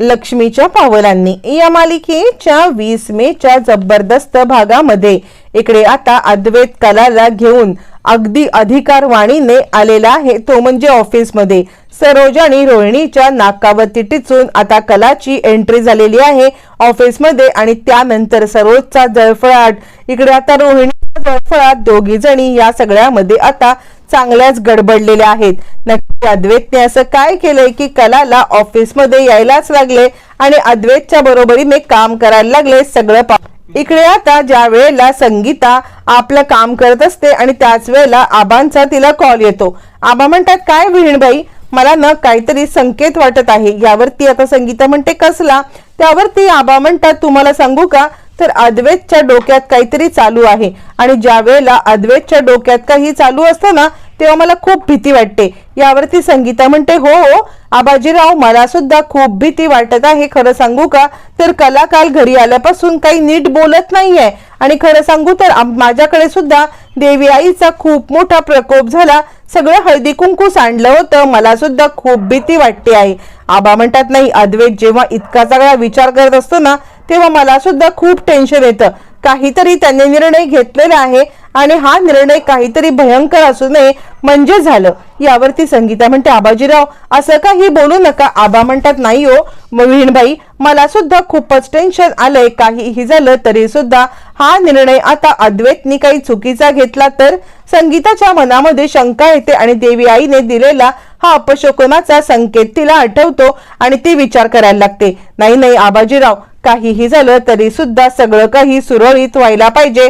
लक्ष्मीच्या पावलांनी. या मालिकेच्या वीस मेच्या जबरदस्त भागामध्ये इकडे आता अद्वैत कलाला घेऊन अगदी अधिकारवाणीने आलेला आहे तो म्हणजे ऑफिसमध्ये. सरोज आणि रोहिणीच्या नाकावरती टिचून आता कलाची एंट्री झालेली आहे ऑफिसमध्ये आणि त्यानंतर सरोजचा जळफळाट. इकडे आता रोहिणीचा जळफळाट दोघी जणी या सगळ्यामध्ये आता चांगल्याच गडबडलेल्या आहेत. नक्की अद्वैतने असं काय केलंय की कलाला ऑफिसमध्ये यायलाच लागले आणि अद्वैतच्या बरोबरीने काम करायला लागले सगळं पा इकडे आता ज्या वेळेला संगीता आपलं काम करत असते आणि त्याच वेळेला आबांचा तिला कॉल येतो. आबा म्हणतात काय विहीणबाई मला ना काहीतरी संकेत वाटत आहे. यावरती आता संगीता म्हणते कसला? त्यावरती आबा म्हणतात तुम्हाला सांगू का? तर अद्वैतच्या डोक्यात काहीतरी चालू आहे. आणि ज्या वेळेला अद्वैतच्या डोक्यात काही चालू असतं ना तेव्हा मला खूप भीती वाटते. यावरती संगीता म्हणते हो हो आबाजीराव मला सुद्धा खूप भीती वाटत आहे. खरं सांगू का? तर कलाकाल घरी आल्यापासून काही नीट बोलत नाहीये. आणि खरं सांगू तर माझ्याकडे सुद्धा देवी आईचा खूप मोठा प्रकोप झाला. सगळं हळदी कुंकू सांडलं होतं. मला सुद्धा खूप भीती वाटते आहे. आबा म्हणतात नाही अद्वैत जेव्हा इतका सगळा विचार करत असतो ना तेव्हा मला सुद्धा खूप टेन्शन येतं. काहीतरी त्यांनी निर्णय घेतलेला आहे आणि हा निर्णय काहीतरी भयंकर असू नये म्हणजे झालं. यावरती संगीता म्हणते आबाजीराव असं काही बोलू नका. आबा म्हणतात नाही हो विणबाई मला सुद्धा खूपच टेन्शन आलंय. काहीही झालं तरी सुद्धा हा निर्णय आता अद्वैतनी काही चुकीचा घेतला तर? संगीताच्या मनामध्ये शंका येते आणि देवी आईने दिलेला हा अपशोकनाचा संकेत तिला आठवतो आणि ती विचार करायला लागते. नाही नाही आबाजीराव काहीही झालं तरी सुद्धा सगळं काही सुरळीत व्हायला पाहिजे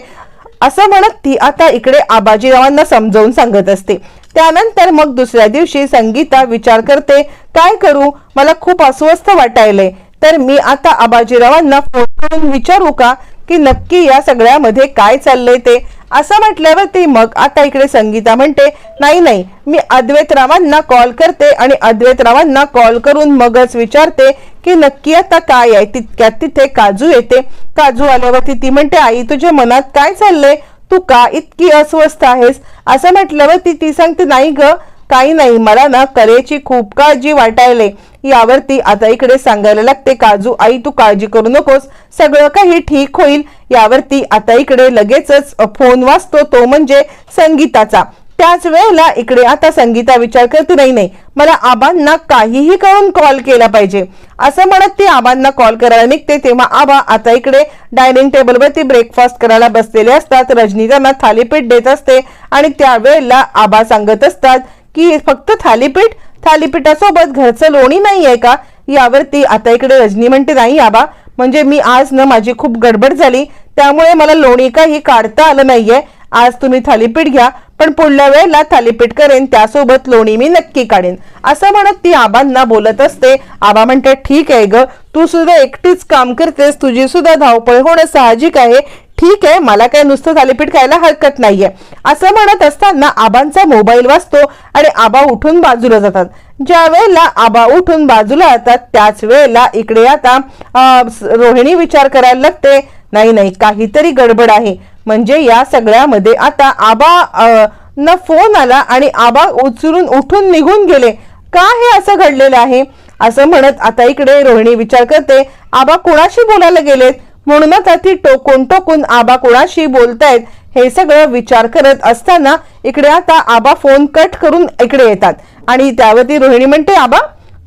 असं म्हणत ती आता इकडे आबाजीरावांना समजावून सांगत असते. त्यानंतर मग दुसऱ्या दिवशी संगीता विचार करते काय करू? मला खूप अस्वस्थ वाटायलंय. तर मी आता आबाजीरावांना फोन करून विचारू का? की नक्की या सगळ्यामध्ये काय चाललंय ते? असं म्हटल्यावर ती मग आता इकडे संगीता म्हणते नाही नाही मी अद्वैतरावांना कॉल करते आणि अद्वैतरावांना कॉल करून मगच विचारते की नक्की आता काय आहे? तितक्यात तिथे काजू येते. काजू आल्यावरती ती म्हणते आई तुझ्या मनात काय चाललंय? तू का इतकी अस्वस्थ आहेस? असं म्हटल्यावरती ती सांगते नाही ग काही नाही मला ना कलेची खूप काळजी वाटायले. यावरती आता इकडे सांगायला लागते काजू आई तू काळजी करू नकोस. सगळं काही ठीक होईल. यावरती आता इकडे लगेचच फोन वाचतो तो म्हणजे संगीताचा. त्याच वेळेला इकडे आता संगीता विचार करते नाही नाही मला आबांना काहीही करून कॉल केला पाहिजे. असं म्हणत ती आबांना कॉल करायला निघते तेव्हा आबा आता इकडे डायनिंग टेबलवरती ब्रेकफास्ट करायला बसलेले असतात. रजनी त्यांना थालीपीठ देत असते आणि त्यावेळेला आबा सांगत असतात की फक्त थालीपीठ थालीपीठासोबत घरचं लोणी नाही आहे का? यावरती आता इकडे रजनी म्हणते नाही आबा म्हणजे मी आज ना माझी खूप गडबड झाली त्यामुळे मला लोणी काही काढता आलं नाहीये. आज तुम्ही थालीपीठ घ्या पण पुढल्या वेळेला थालीपीठ करेन त्यासोबत लोणी मी नक्की काढेन. असं म्हणत ती आबांना बोलत असते. आबा म्हणते ठीक आहे ग तू सुद्धा एकटीच काम करतेस तुझी सुद्धा धावपळ होणं साहजिक आहे. ठीक आहे मला काय नुसतं थालीपीठ खायला हरकत नाहीये. असं म्हणत असताना आबांचा मोबाईल वाजतो आणि आबा उठून बाजूला जातात. ज्या वेळेला आबा उठून बाजूला जातात त्याच वेळेला इकडे आता रोहिणी विचार करायला लागते नाही नाही काहीतरी गडबड आहे. म्हणजे या सगळ्यामध्ये आता आबा न फोन आला आणि आबा उचलून उठून निघून गेले. का हे असं घडलेलं आहे? असं म्हणत आता इकडे रोहिणी विचार करते आबा कोणाशी बोलायला गेलेत? म्हणूनच ती टोकून टोकून आबा कोणाशी बोलतायत हे सगळं विचार करत असताना इकडे आता आबा फोन कट करून इकडे येतात. आणि त्यावरती रोहिणी म्हणते आबा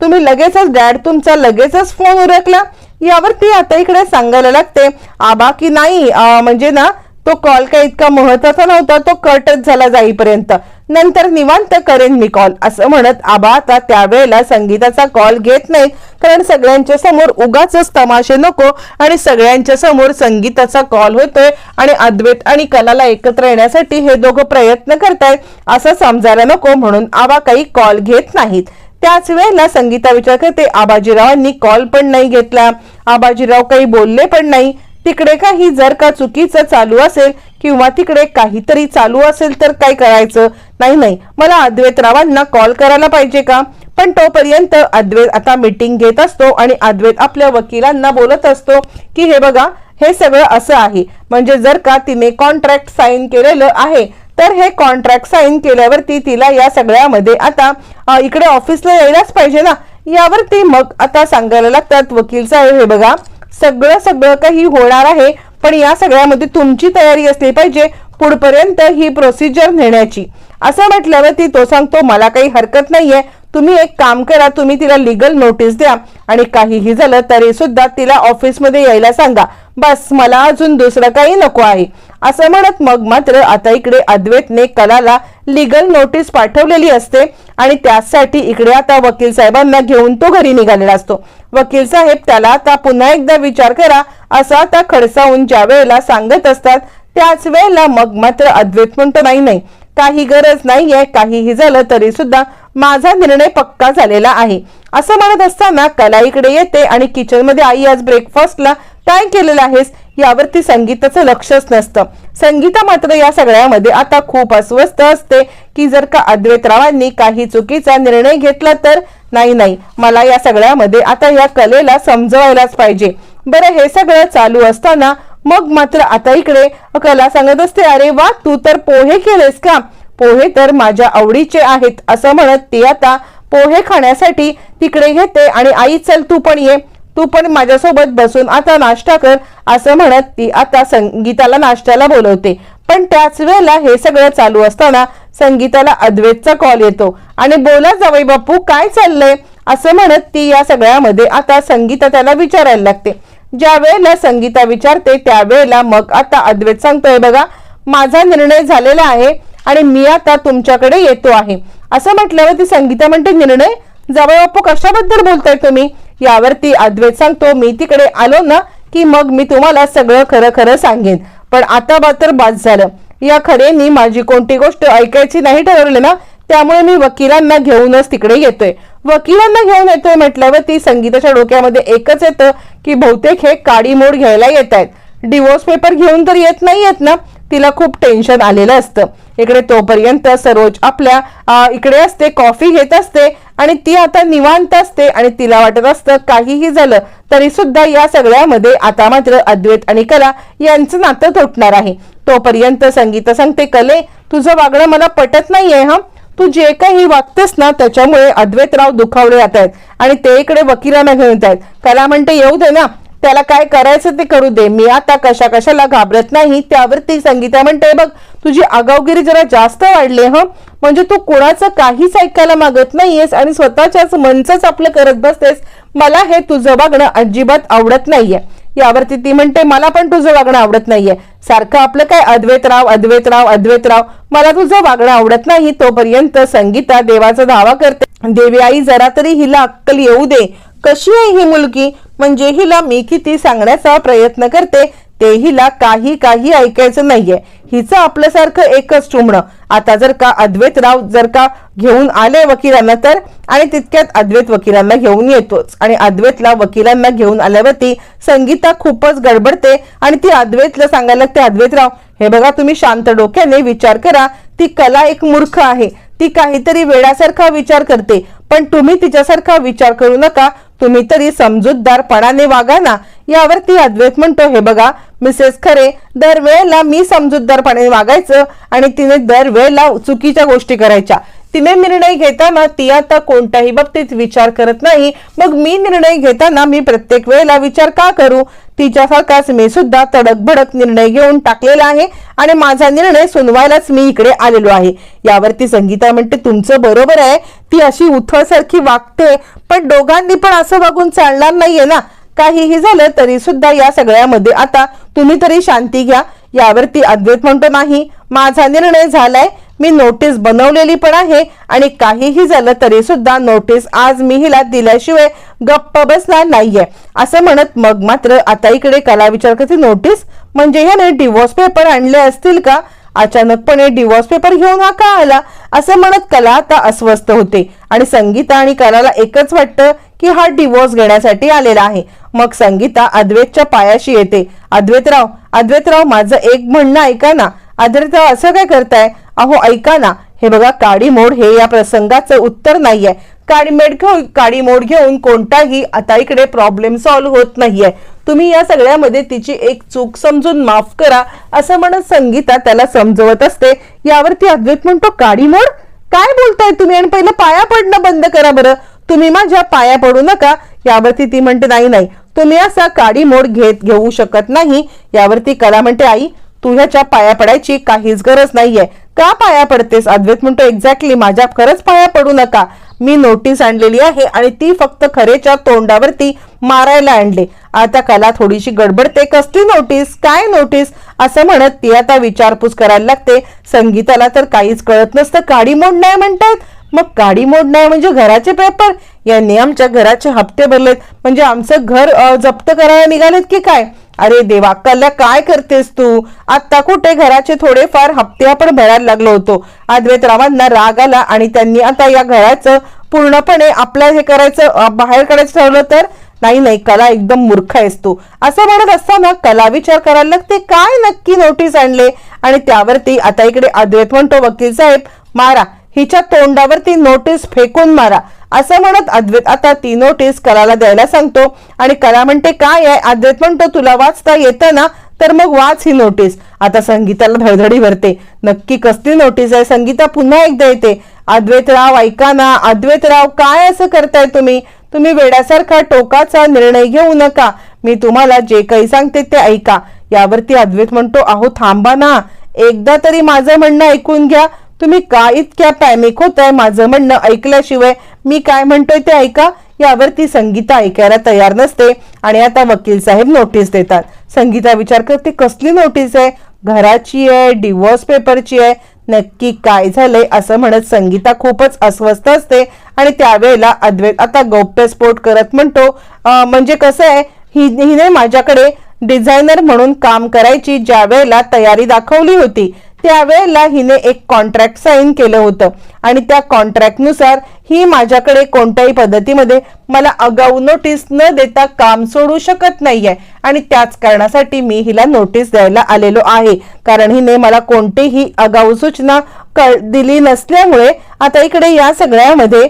तुम्ही लगेचच डॅड तुमचा लगेचच फोन उरकला. यावरती आता इकडे सांगायला लागते आबा की नाही म्हणजे ना तो कॉल काही इतका महत्त्वाचा नव्हता तो कटच झाला जाईपर्यंत. नंतर निवांत करेन मी कॉल असं म्हणत आबा आता त्यावेळेला संगीताचा कॉल घेत नाहीत कारण सगळ्यांच्या समोर उगाच तमाशे नको आणि सगळ्यांच्या समोर संगीताचा कॉल होतोय आणि अद्वैत आणि कलाला एकत्र येण्यासाठी हे दोघं प्रयत्न करतायत असं समजायला नको म्हणून आबा काही कॉल घेत नाहीत. त्याच वेळेला संगीता विचार करते आबाजीरावांनी कॉल पण नाही घेतला. आबाजीराव काही बोलले पण नाही. तिकडे काही जर का चुकीचं चालू असेल किंवा तिकडे काहीतरी चालू असेल तर काय करायचं? नाही नाही. मला अद्वैतरावांना कॉल करायला पाहिजे का? पण तोपर्यंत अद्वैत आता मीटिंग घेत असतो आणि अद्वैत आपल्या वकिलांना बोलत असतो की हे बघा हे सगळं असं आहे. म्हणजे जर का तिने कॉन्ट्रॅक्ट साईन केलेलं आहे तर हे कॉन्ट्रॅक्ट साईन केल्यावरती तिला या सगळ्यामध्ये आता इकडे ऑफिसला यायलाच पाहिजे ना. यावरती मग आता सांगायला लागतात वकील साहेब हे बघा सगळं सगळं काही होणार आहे पण या सगळ्यामध्ये तुमची तयारी असली पाहिजे पुढपर्यंत ही प्रोसिजर नेण्याची. असं म्हटल्यावरती तो सांगतो मला काही हरकत नाहीये. तुम्ही एक काम करा तुम्ही तिला लिगल नोटीस द्या. आणि काहीही झालं तरी सुद्धा तिला ऑफिसमध्ये यायला सांगा. बस मला अजून दुसरं काही नको आहे. असं म्हणत मग मात्र आता इकडे अद्वैतने कलाला लिगल नोटीस पाठवलेली असते आणि त्यासाठी इकडे आता वकील साहेबांना घेऊन तो घरी निघालेला असतो. वकील साहेब त्याला आता पुन्हा एकदा विचार करा असा आता खडसावून ज्या वेळेला सांगत असतात त्याच वेळेला मग मात्र अद्वैत म्हणतो नाही नाही काही गरज नाहीये काहीही झालं तरी सुद्धा माझा निर्णय पक्का झालेला आहे. असं म्हणत असताना कला इकडे येते आणि किचनमध्ये आई आज ब्रेकफास्टला काय केलेलं आहेस? यावरती संगीताचं लक्षच नसतं. संगीता मात्र या सगळ्यामध्ये आता खूप अस्वस्थ असते. की जर का अद्वैतरावांनी काही चुकीचा निर्णय घेतला तर? नाही नाही. मला या सगळ्यामध्ये आता या कलेला समजवायलाच पाहिजे. बरं हे सगळं चालू असताना मग मात्र आता इकडे कला सांगत असते अरे वा तू तर पोहे केलेस का? पोहे तर माझ्या आवडीचे आहेत असं म्हणत ती आता पोहे खाण्यासाठी तिकडे घेते आणि आई चल तू पण ये. तू पण माझ्यासोबत बसून आता नाश्ता कर असं म्हणत ती आता संगीताला नाश्त्याला बोलवते. पण त्याच वेळेला हे सगळं चालू असताना संगीताला अद्वैतचा कॉल येतो. आणि बोला जावई बापू काय चाललंय? असं म्हणत ती या सगळ्यामध्ये आता संगीता त्याला विचारायला लागते. ज्या वेळेला संगीता विचारते त्यावेळेला मग आता अद्वैत सांगतोय बघा माझा निर्णय झालेला आहे आणि मी आता तुमच्याकडे येतो आहे. असं म्हटल्यावर ती संगीता म्हणते निर्णय? जवळ बापू कशाबद्दल बोलताय तुम्ही? यावरती अद्वैत सांगतो मी तिकडे आलो ना की मग मी तुम्हाला सगळं खरं खरं सांगेन. पण आता मात्र बाद झालं. या खरेनी माझी कोणती गोष्ट ऐकायची नाही ठरवली ना त्यामुळे मी वकिलांना घेऊनच तिकडे येतोय. वकिलांना घेऊन येतोय म्हटल्यावर ती संगीताच्या डोक्यामध्ये एकच येतं की बहुतेक हे काडी मोड घ्यायला येत आहेत. डिवोर्स पेपर घेऊन तर येत नाही येत ना तिला खूप टेन्शन आलेलं असतं. इकडे तोपर्यंत सरोज आपल्या इकडे असते कॉफी घेत असते आणि ती आता निवांत असते आणि तिला वाटत असतं काहीही झालं तरी सुद्धा या सगळ्यामध्ये आता मात्र अद्वैत आणि कला यांचं नातं तुटणार आहे. तोपर्यंत संगीता सांगते कले तुझं वागणं मला पटत नाहीये हा? तू जे काही वागतेस ना त्याच्यामुळे अद्वैतराव दुखावले जात आहेत आणि ते इकडे वकिलांना घेऊन येत आहेत. कला म्हणते येऊ दे ना त्याला काय करायचं ते करू दे. मी आता कशा कशाला घाबरत नाही त्यावरती संगीता म्हणते बघ तुझी आगावगिरी जरा जास्त वाढली ह. म्हणजे तू कोणाचं काहीच ऐकायला मागत नाहीयेस आणि स्वतःच्याच मनचंच आपलं करत बसतेस. मला हे तुझं वागणं अजिबात आवडत नाहीये. यावरती ती म्हणते मला पण तुझं वागणं आवडत नाहीये. सारखं आपलं काय? अद्वैतराव अद्वैतराव अद्वैतराव मला तुझं वागणं आवडत नाही. तोपर्यंत संगीता देवाचा धावा करते. देवी आई जरा तरी हिला अक्कल येऊ दे. कशी आहे ही मुलगी? म्हणजे हिला मी किती सांगण्याचा प्रयत्न करते ते हिला काही काही ऐकायचं नाहीये. हिचं आपल्यासारखं एकच चुमणं. आता जर का अद्वैतराव जर का घेऊन आले वकिलांना तर आणि तितक्यात अद्वैत वकिलांना घेऊन येतोच. आणि अद्वैतला वकिलांना घेऊन आल्यावरती संगीता खूपच गडबडते आणि ती अद्वैतला सांगायला लागते अद्वैतराव हे बघा तुम्ही शांत डोक्याने विचार करा. ती कला एक मूर्ख आहे. ती काहीतरी वेळासारखा विचार करते. पण तुम्ही तिच्यासारखा विचार करू नका. तुम्ही तरी समजूतदारपणाने वागा ना. यावरती अद्वैत म्हणतो हे बघा मिसेस खरे दरवेळेला मी समजूतदारपणे वागायचं आणि तिने दरवेळेला चुकीच्या गोष्टी करायच्या. तिने निर्णय घेताना ती आता कोणत्याही बाबतीत विचार करत नाही. मग मी निर्णय घेताना मी प्रत्येक वेळेला विचार का करू? तिच्यासारखाच मी सुद्धा तडक भडक निर्णय घेऊन टाकलेला आहे आणि माझा निर्णय सुनवायलाच मी इकडे आलेलो आहे. यावरती संगीता म्हणते तुमचं बरोबर आहे. ती अशी उथळसारखी वागते पण दोघांनी पण असं वागून चालणार नाहीये ना. काहीही झालं तरी सुद्धा या सगळ्यामध्ये आता तुम्ही तरी शांती घ्या. यावरती अद्वैत म्हणतो नाही. माझा निर्णय झालाय. मी नोटीस बनवलेली पण आहे आणि काहीही झालं तरी सुद्धा नोटीस आज मी हिला दिल्याशिवाय गप्प बसणार नाहीये. असं म्हणत मग मात्र आता इकडे कला विचार करते नोटीस म्हणजे ह्याने डिवोर्स पेपर आणले असतील का? अचानकपणे डिवोर्स पेपर घेऊन हा का आला? असं म्हणत कला आता अस्वस्थ होते. आणि संगीता आणि कलाला एकच वाटतं की हा डिवोर्स घेण्यासाठी आलेला आहे. मग संगीता अद्वैतच्या पायाशी येते. अद्वैतराव अद्वैतराव माझं एक म्हणणं ऐका ना. अद्वैतराव असं काय करताय? अहो ऐका ना. हे बघा काडी मोड हे या प्रसंगाचं उत्तर नाहीये. काडी मेड घेऊन काडी मोड घेऊन कोणताही आता इकडे प्रॉब्लेम सॉल्व्ह होत नाहीये. तुम्ही या सगळ्यामध्ये तिची एक चूक समजून माफ करा असं म्हणत संगीता त्याला समजवत असते. यावरती अद्वैत म्हणतो काडी मोड काय बोलताय तुम्ही? आणि पहिलं पाया पडणं बंद करा बरं. तुम्ही माझ्या पाया पडू नका. यावरती ती म्हणते नाही नाही. तुम्ही असा काडी मोड घेत घेऊ शकत नाही. यावरती कला म्हणते आई तुझ्याच्या पाया पडायची काहीच गरज नाहीये. का पाया पडतेस? अद्वैत म्हणतो एक्झॅक्टली माझ्या खरंच पाया पडू नका. मी नोटीस आणलेली आहे आणि ती फक्त खरेच्या तोंडावरती मारायला आणले. आता कला थोडीशी गडबडते कसली नोटीस काय नोटीस असं म्हणत ती आता विचारपूस करायला लागते. संगीताला तर काहीच कळत नसतं. काडी मोड नाही म्हणतात. मग काडी मोड नाही म्हणजे घराचे पेपर यांनी आमच्या घराचे हप्ते भरलेत. म्हणजे आमचं घर जप्त करायला निघालेत की काय? अरे देवा कला काय करतेस तू? आता कुठे घराचे थोडेफार हप्ते आपण भरायला लागलो होतो. अद्वैतरावांना राग आला आणि त्यांनी आता या घराचं पूर्णपणे आपलं हे करायचं बाहेर काढायचं ठरवलं तर नाही नाही कला एकदम मूर्ख आहेस तू. असं म्हणत असताना कला विचार करायला लागते काय नक्की नोटीस आणले? आणि त्यावरती आता इकडे अद्वैत म्हणतो वकील साहेब मारा. हिच्या तोंडावर ती नोटीस फेकून मारा असं म्हणत अद्वैत आता ती नोटीस कराला द्यायला सांगतो. आणि कला म्हणते काय आहे? अद्वैत म्हणतो तुला वाचता येतं ना? तर मग वाच ही नोटीस आता संगीताला धडधडी भरते. नक्की कसली नोटीस आहे? संगीता पुन्हा एकदा येते. अद्वैतराव ऐका ना. अद्वैतराव काय असं करताय तुम्ही? तुम्ही वेड्यासारखा टोकाचा निर्णय घेऊ नका. मी तुम्हाला जे काही सांगते ते ऐका. यावरती अद्वैत म्हणतो अहो थांबा ना. एकदा तरी माझं म्हणणं ऐकून घ्या. तुम्ही का इतक्या पॅनिक होताय माझं म्हणणं ऐकल्याशिवाय मी काय म्हणतोय ते ऐका. यावर ती संगीता ऐकायला तयार नसते आणि आता वकील साहेब नोटीस देतात. संगीता विचार करते कसली नोटीस आहे? घराची आहे डिवोर्स पेपरची आहे? नक्की काय झालंय? असं म्हणत संगीता खूपच अस्वस्थ असते आणि त्यावेळेला अद्वैत आता गौप्यस्फोट करत म्हणतो म्हणजे कसं आहे? हि हिने माझ्याकडे डिझायनर म्हणून काम करायची ज्या वेळेला तयारी दाखवली होती. त्यावेळेला हिने एक कॉन्ट्रॅक्ट साईन केलं होतं. आणि त्या कॉन्ट्रॅक्टनुसार ही माझ्याकडे कोणत्याही पद्धतीमध्ये मला आगाऊ नोटीस न देता काम सोडू शकत नाहीये. आणि त्याच कारणासाठी मी हिला नोटीस द्यायला आलेलो आहे. कारण हिने मला कोणतीही आगाऊ सूचना कळ- दिली नसल्यामुळे आता इकडे या सगळ्यामध्ये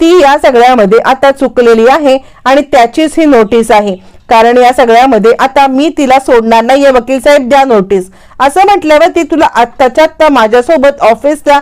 ती या सगळ्यामध्ये आता चुकलेली आहे आणि त्याचीच ही नोटीस आहे. कारण या सगळ्यामध्ये आता मी तिला सोडणार नाहीये वकील साहेब द्या नोटीस असं म्हटल्यावर ती तुला आत्ताच्या आत्ता माझ्यासोबत ऑफिसला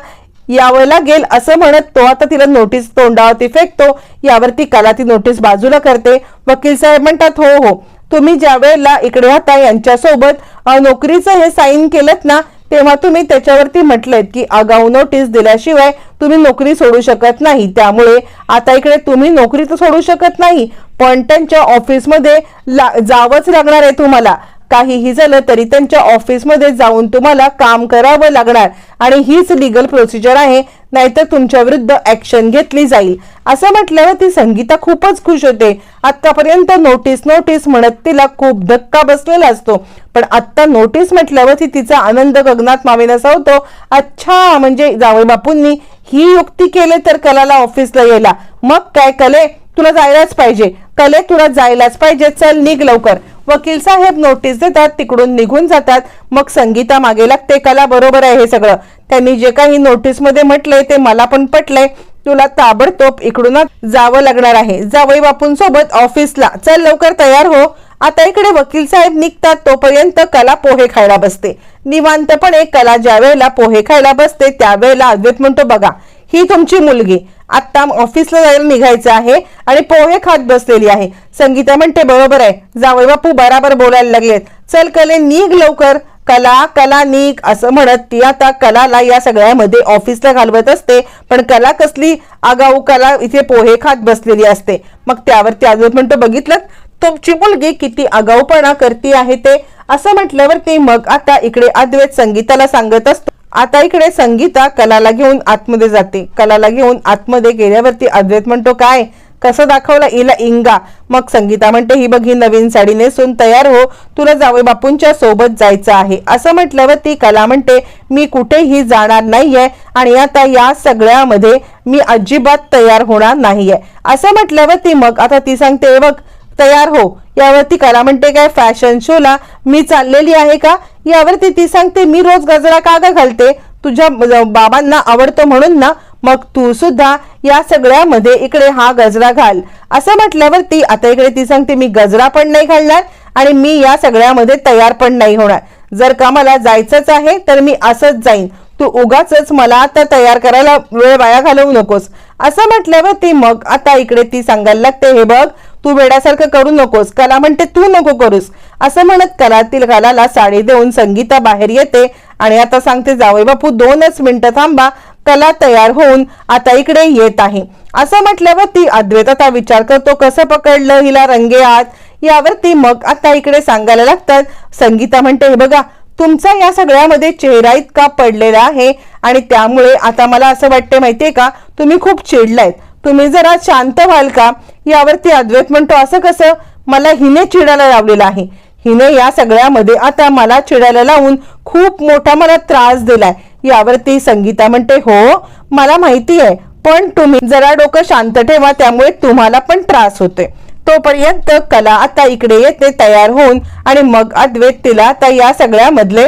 यावं लागेल असं म्हणत तो आता तिला नोटीस तोंडावरती फेकतो. यावरती कला ती नोटीस बाजूला करते. वकील साहेब म्हणतात हो हो. तुम्ही ज्या वेळेला इकडे आता यांच्यासोबत नोकरीचं हे साईन केलं ना तेव्हा तुम्ही त्याच्यावरती म्हटलेत की आगाऊ नोटीस दिल्याशिवाय तुम्ही नोकरी सोडू शकत नाही. त्यामुळे आता इकडे तुम्ही नोकरी तर सोडू शकत नाही पण त्यांच्या ऑफिसमध्ये ला- जावंच लागणार आहे तुम्हाला. काहीही झालं तरी त्यांच्या ऑफिसमध्ये जाऊन तुम्हाला काम करावं लागणार. आणि हीच लिगल प्रोसिजर आहे नाहीतर तुमच्या विरुद्ध ऍक्शन घेतली जाईल. असं म्हटल्यावर ती संगीता खूपच खुश होते. आतापर्यंत नोटीस नोटीस म्हणत तिला खूप धक्का बसलेला असतो. पण आत्ता नोटीस म्हटल्यावर ती तिचा आनंद गगनात मावेनासा होतो. अच्छा म्हणजे जावई बापूंनी ही युक्ती केले तर कलाला ऑफिसला यायला. मग काय कले? तुला जायलाच पाहिजे. कले तुला जायलाच पाहिजे. चल निघ लवकर. वकील साहेब नोटीस देतात तिकडून निघून जातात. मग संगीता मागे लागते कला बरोबर आहे हे सगळं. त्यांनी जे काही नोटीसमध्ये म्हटलंय ते मला पण पटलंय. तुला ताबडतोब इकडूनच जावं लागणार आहे. जावई बापूंसोबत ऑफिसला. चल लवकर तयार हो. आता इकडे वकील साहेब निघतात तोपर्यंत कला पोहे खायला बसते. निवांतपणे कला ज्या वेळेला पोहे खायला बसते त्यावेळेला अद्वैत म्हणतो बघा ही तुमची मुलगी. आत्ता ऑफिसला जायला निघायचं आहे आणि पोहे खात बसलेली आहे. संगीता म्हणते बरोबर आहे. जावई बापू बराबर बोलायला लागलेत. चल कले निघ लवकर. कला कला निघ असं म्हणत ती आता कलाला या सगळ्यामध्ये ऑफिसला घालवत असते. पण कला कसली आगाऊ कला इथे पोहे खात बसलेली असते. मग त्यावरती अद्वैत म्हणतो बघितलं? तुमची मुलगी किती आगाऊपणा करती आहे ते? असं म्हटल्यावरती मग आता इकडे अद्वैत संगीताला सांगत असतो. आता इकडे संगीता कलाला घेऊन आतमध्ये जाते. कलाला घेऊन आतमध्ये गेल्यावरती अद्वैत म्हणतो काय? कसं दाखवलं हिला इंगा? मग संगीता म्हणते ही बघ ही नवीन साडी नेसून तयार हो. तुला जावे बापूंच्या सोबत जायचं आहे. असं म्हटल्यावर ती कला म्हणते मी कुठेही जाणार नाहीये आणि आता या सगळ्यामध्ये मी अजिबात तयार होणार नाहीये. असं म्हटल्यावर ती मग आता ती सांगते बघ तयार हो. यावरती कला म्हणते काय फॅशन शोला मी चाललेली आहे का? यावरती ती सांगते मी रोज गजरा का ग घालते? तुझ्या बाबांना आवडतो म्हणून ना? मग तू सुद्धा या सगळ्यामध्ये इकडे हा गजरा घाल. असं म्हटल्यावरती आता इकडे ती सांगते मी गजरा पण नाही घालणार आणि मी या सगळ्यामध्ये तयार पण नाही होणार. जर का मला जायचंच आहे तर मी असंच जाईन. तू उगाच मला आता तयार करायला वेळ वाया घालवू नकोस. असं म्हटल्यावर ती मग आता इकडे ती सांगायला लागते हे बघ तू वेड्यासारखं करू नकोस. कला म्हणते तू नको करूस. असं म्हणत कलातील कलाला साडी देऊन संगीता बाहेर येते आणि आता सांगते जावई बापू दोनच मिनिटं थांबा. कला तयार होऊन आता इकडे येत आहे. असं म्हटल्यावर ती अद्वैत आता विचार करतो कसं पकडलं हिला रंगे आत? यावरती मग आता इकडे सांगायला लागतात संगीता म्हणते हे बघा तुमचा या सगळ्यामध्ये चेहरा इतका पडलेला आहे आणि त्यामुळे आता मला असं वाटते माहितीये का? तुम्ही खूप चिडलायत. तुम्ही जरा शांत व्हाल का? यावरती अद्वैत म्हणतो असं कसं? मला हिने चिडायला लावलेलं आहे. हिने या सगळ्यामध्ये आता मला चिडायला लावून खूप मोठा मला त्रास दिलाय. यावरती संगीता म्हणते हो मला माहिती आहे पण तुम्ही जरा डोकं शांत ठेवा त्यामुळे तुम्हाला पण त्रास होतोय. तोपर्यंत कला आता इकडे येते तयार होऊन आणि मग अद्वैत तिला आता या सगळ्यामधले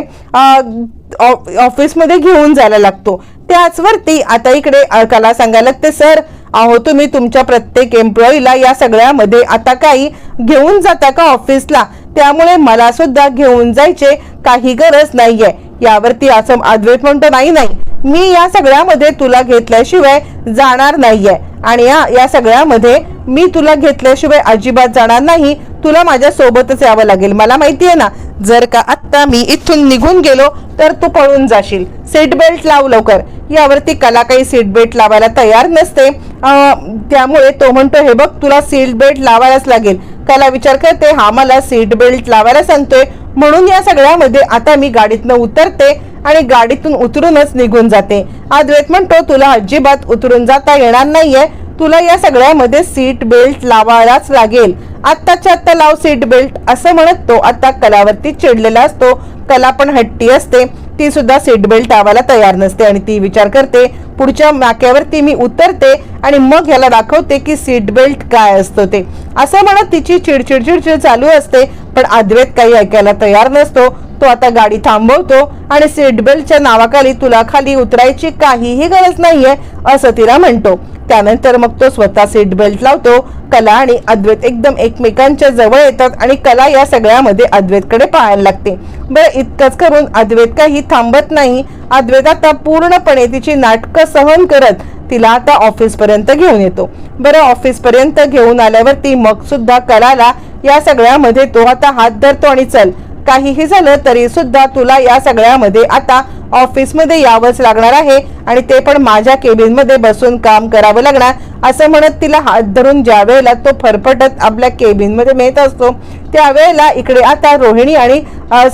ऑफिसमध्ये घेऊन जायला लागतो. त्याचवरती आता इकडे कला सांगायला लागते सर अहो तुम्ही तुमच्या प्रत्येक एम्प्लॉईला या सगळ्यामध्ये आता काही घेऊन जाता का ऑफिसला त्यामुळे मला सुद्धा घेऊन जायचे काही गरज नाहीये. यावरती असं अद्वैत म्हणतो नाही नाही मी या सगळ्यामध्ये तुला घेतल्याशिवाय जाणार नाहीये. आणि या सगळ्यामध्ये मी तुला घेतल्याशिवाय अजिबात जाणार नाही. तुला माझ्या सोबतच यावं लागेल. मला माहितीये ना जर का आत्ता मी इथून निघून गेलो तर तू पळून जाशील. सीट बेल्ट लाव लवकर. यावरती कला काही सीट बेल्ट लावायला तयार नसते. त्यामुळे तो म्हणतो हे बघ तुला सीट बेल्ट लावायलाच लागेल. कला विचार करते हा मला सीट बेल्ट लावायला सांगतोय. म्हणून या सगळ्यामध्ये आता मी गाडीतनं उतरते आणि गाडीतून उतरूनच निघून जाते. अद्वैत म्हणतो तुला अजिबात उतरून जाता येणार नाहीये. तुला या सगळ्यामध्ये सीट बेल्ट लावायलाच लागेल. आत्ताच्या आत्ता लाव सीट बेल्ट असं म्हणत तो आता कलावरती चिडलेला असतो. कला पण हट्टी असते. ती सुद्धा सीट बेल्ट लावायला तयार नसते आणि ती विचार करते पुढच्या नाक्यावरती मी उतरते आणि मग ह्याला दाखवते की सीट बेल्ट काय असतो ते. असं म्हणत तिची चिडचिड चिडचिड चालू असते पण अद्वैत काही ऐकायला तयार नसतो. तो आता गाडी थांबवतो आणि सीट बेल्टच्या नावाखाली तुला खाली उतरायची काहीही गरज नाहीये असं तिला म्हणतो. त्यानंतर मग तो स्वतः सीट बेल्ट लावतो. कला आणि अद्वैत एकदम एकमेकांच्या जवळ येतात आणि कला या सगळ्यामध्ये अद्वैतकडे पाहायला लागते. बरं इतकंच करून अद्वैत काही थांबत नाही. अद्वैत आता पूर्णपणे तिची नाटकं सहन करत तिला आता ऑफिसपर्यंत घेऊन येतो. बरं ऑफिसपर्यंत घेऊन आल्यावरती मग सुद्धा कलाला या सगळ्यामध्ये तो आता हात धरतो आणि चल काहीही झालं तरी सुद्धा तुला या सगळ्यामध्ये आता ऑफिसमध्ये यावंच लागणार आहे आणि ते पण माझ्या केबिनमध्ये बसून काम करावं लागणार. असं म्हणत तिला हात धरून ज्या वेळेला तो फरफटत आपल्या केबिनमध्ये मिळत असतो त्यावेळेला इकडे आता रोहिणी आणि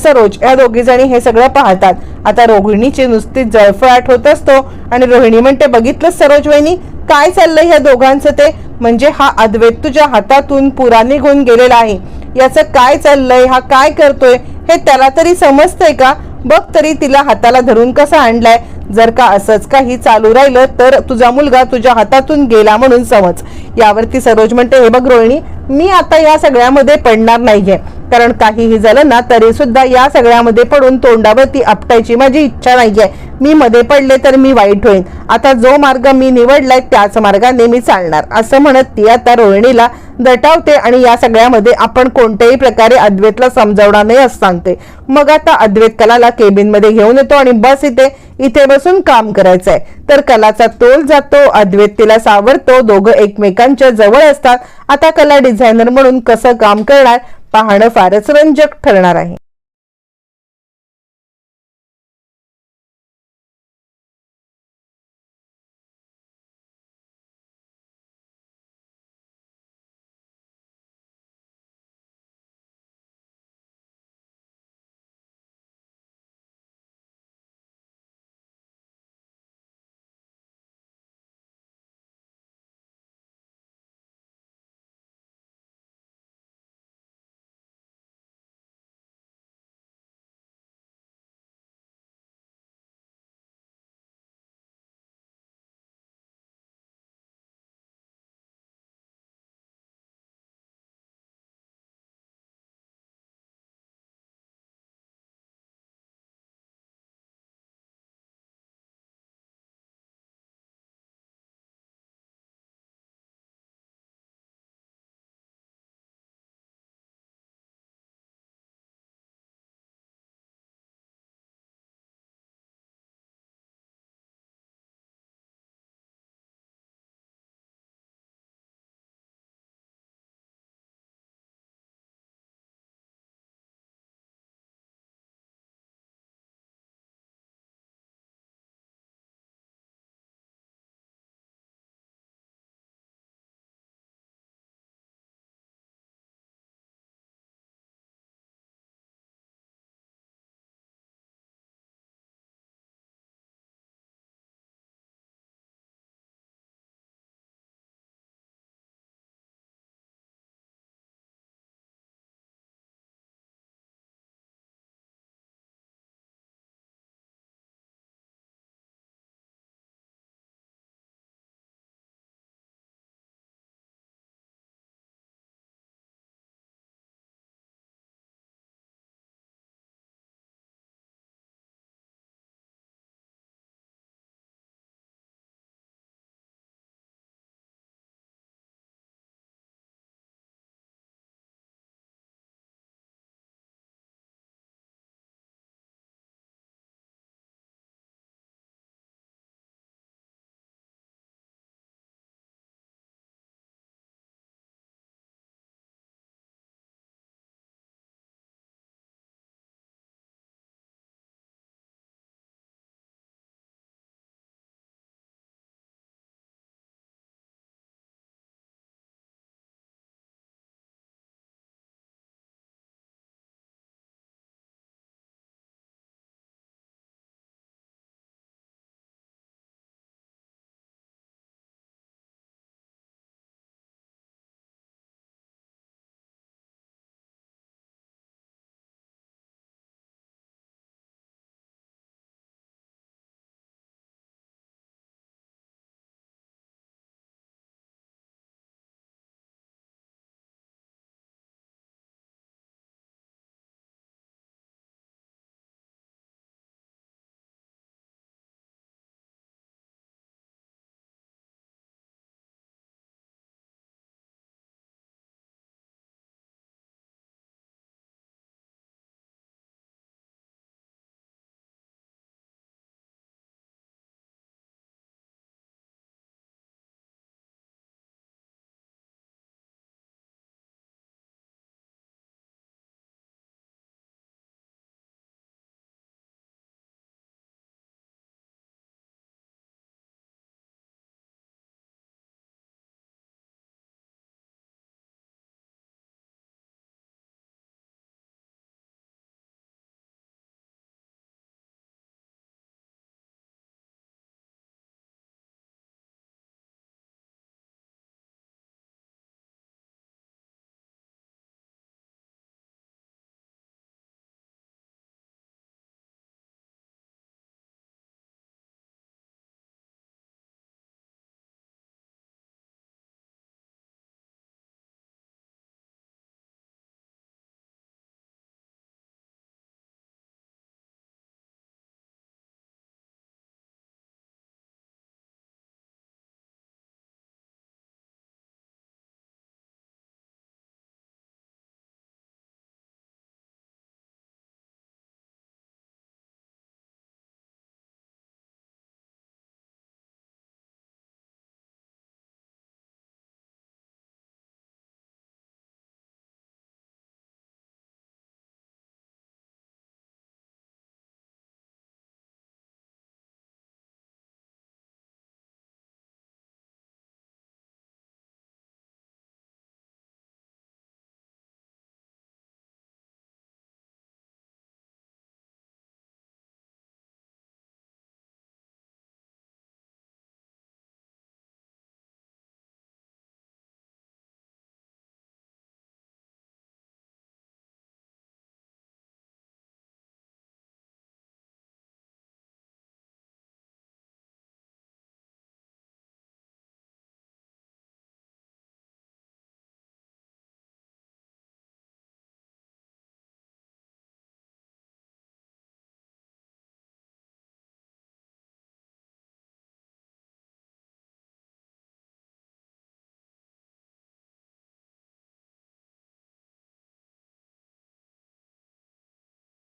सरोज या दोघी जणी हे सगळं पाहतात. आता रोहिणीची नुसती जळफळाट होत असतो आणि रोहिणी म्हणते बघितलं सरोज वहिनी? काय चाललंय ह्या दोघांचं ते? म्हणजे हा अद्वैत तुझ्या हातातून पुरा निघून गेलेला आहे. याचं काय चाललंय हा काय करतोय हे त्याला तरी समजतंय का? बघ तरी तिला हाताला धरून कसा आणलाय. जर का असंच काही चालू राहिलं तर तुझा मुलगा तुझ्या हातातून गेला म्हणून समज. यावरती सरोज म्हणते हे बघ रोहिणी मी आता या सगळ्यामध्ये पडणार नाहीये. कारण काहीही झालं ना तरी सुद्धा या सगळ्यामध्ये पडून तोंडावरती आपटायची माझी इच्छा नाहीये. मी मध्ये पडले तर मी वाईट होईन. आता जो मार्ग मी निवडलाय त्याच मार्गाने मी चालणार. असं म्हणत ती आता रोहिणीला दटावते आणि या सगळ्यामध्ये आपण कोणत्याही प्रकारे अद्वैतला समजावणार नाही असं सांगते. मग आता अद्वैत कलाला केबिनमध्ये घेऊन येतो आणि बस इथे इथे बसून काम करायचंय. तर कलाचा तोल जातो अद्वैतीला सावरतो दोघं एकमेकांच्या जवळ असतात. आता कला डिझायनर म्हणून कसं काम करणार पाहणं फारच रंजक ठरणार आहे.